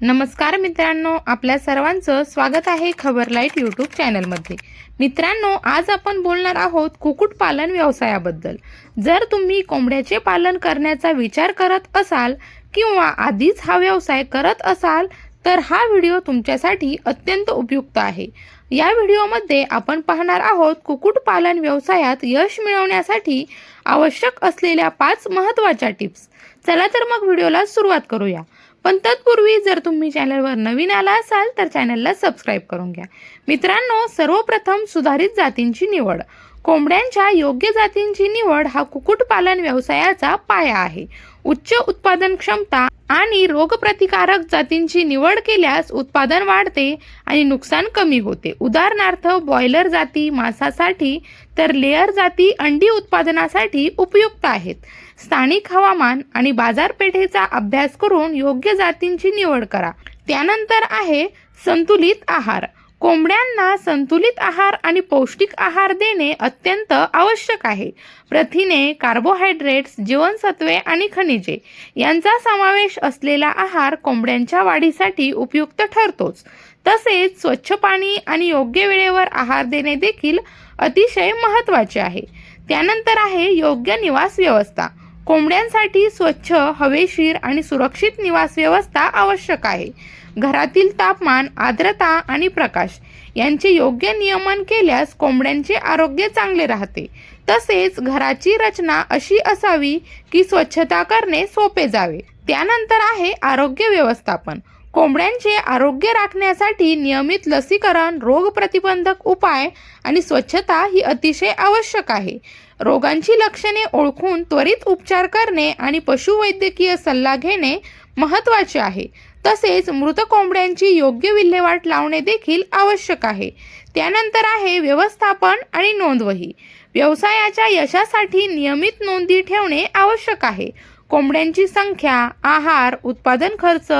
नमस्कार मित्रांनो आपल्या सर्वांचं स्वागत आहे खबर लाइट यूट्यूब चॅनलमध्ये. मित्रांनो आज आपण बोलणार आहोत कुक्कुटपालन व्यवसायाबद्दल. जर तुम्ही कोंबड्याचे पालन करण्याचा विचार करत असाल किंवा आधीच हा व्यवसाय करत असाल तर हा व्हिडिओ तुमच्यासाठी अत्यंत उपयुक्त आहे. या व्हिडिओमध्ये आपण पाहणार आहोत कुक्कुटपालन व्यवसायात यश मिळवण्यासाठी आवश्यक असलेल्या पाच महत्त्वाच्या टिप्स. चला तर मग व्हिडिओला सुरुवात करूया. पण तत्पूर्वी जर तुम्ही चॅनलवर नवीन आला असाल तर चॅनलला सबस्क्राईब करून घ्या. मित्रांनो सर्वप्रथम सुधारित जातींची निवड. कोंबड्यांच्या योग्य जातींची निवड हा कुक्कुटपालन व्यवसायाचा पाया आहे. उच्च उत्पादन क्षमता आणि रोगप्रतिकारक जातींची निवड केल्यास उत्पादन वाढते आणि नुकसान कमी होते. उदाहरणार्थ बॉयलर जाती मांसासाठी तर लेअर जाती अंडी उत्पादनासाठी उपयुक्त आहेत. स्थानिक हवामान आणि बाजारपेठेचा अभ्यास करून योग्य जातींची निवड करा. त्यानंतर आहे संतुलित आहार. कोंबड्यांना संतुलित आहार आणि पौष्टिक आहार देणे अत्यंत आवश्यक आहे. प्रथिने कार्बोहायड्रेट्स जीवनसत्वे आणि खनिजे यांचा समावेश असलेला आहार कोंबड्यांच्या वाढीसाठी उपयुक्त ठरतोच. तसेच स्वच्छ पाणी आणि योग्य वेळेवर आहार देणे देखील अतिशय महत्त्वाचे आहे. त्यानंतर आहे योग्य निवास व्यवस्था. कोंबड्यांसाठी स्वच्छ हवेशीर आणि सुरक्षित निवास व्यवस्था आवश्यक आहे. घरातील तापमान आर्द्रता आणि प्रकाश यांचे योग्य नियमन केल्यास कोंबड्यांचे आरोग्य चांगले राहते. तसेच घराची रचना अशी असावी की स्वच्छता करणे सोपे जावे. त्यानंतर आहे आरोग्य व्यवस्थापन. कोंबड्यांचे आरोग्य राखण्यासाठी नियमित लसीकरण रोगप्रतिबंधक उपाय आणि स्वच्छता ही अतिशय आवश्यक आहे. रोगांची लक्षणे ओळखून त्वरित उपचार करणे आणि पशुवैद्यकीय सल्ला घेणे महत्त्वाचे आहे. तसेच मृत कोंबड्यांची योग्य विल्हेवाट लावणे देखील आवश्यक आहे. त्यानंतर आहे व्यवस्थापन आणि नोंदवही. व्यवसायाच्या यशासाठी नियमित नोंदी ठेवणे आवश्यक आहे. कोंबड्यांची संख्या आहार उत्पादन खर्च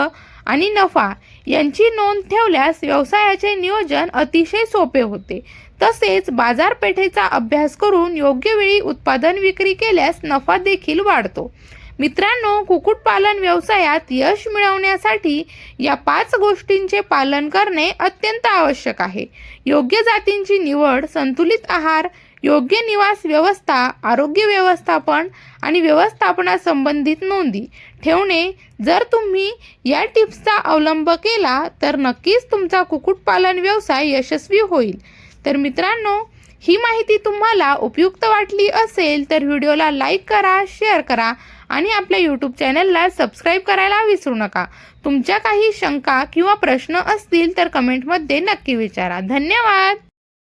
आणि नफा यांची नोंद ठेवल्यास व्यवसायाचे नियोजन अतिशय सोपे होते. तसेच बाजारपेठेचा अभ्यास करून योग्य वेळी उत्पादन विक्री केल्यास नफा देखील वाढतो. मित्रांनो कुक्कुटपालन व्यवसायात यश मिळवण्यासाठी या पाच गोष्टींचे पालन करणे अत्यंत आवश्यक आहे. योग्य जातींची निवड संतुलित आहार योग्य निवास व्यवस्था आरोग्य व्यवस्थापन आणि व्यवस्थापनासंबंधित नोंदी ठेवणे. जर तुम्ही या टिप्सचा अवलंब केला तर नक्कीच तुमचा कुक्कुटपालन व्यवसाय यशस्वी होईल. तर मित्रांनो ही माहिती तुम्हाला उपयुक्त वाटली असेल तर व्हिडिओला लाईक करा शेअर करा आणि आपल्या यूट्यूब चॅनलला सबस्क्राईब करायला विसरू नका. तुमच्या काही शंका किंवा प्रश्न असतील तर कमेंटमध्ये नक्की विचारा. धन्यवाद!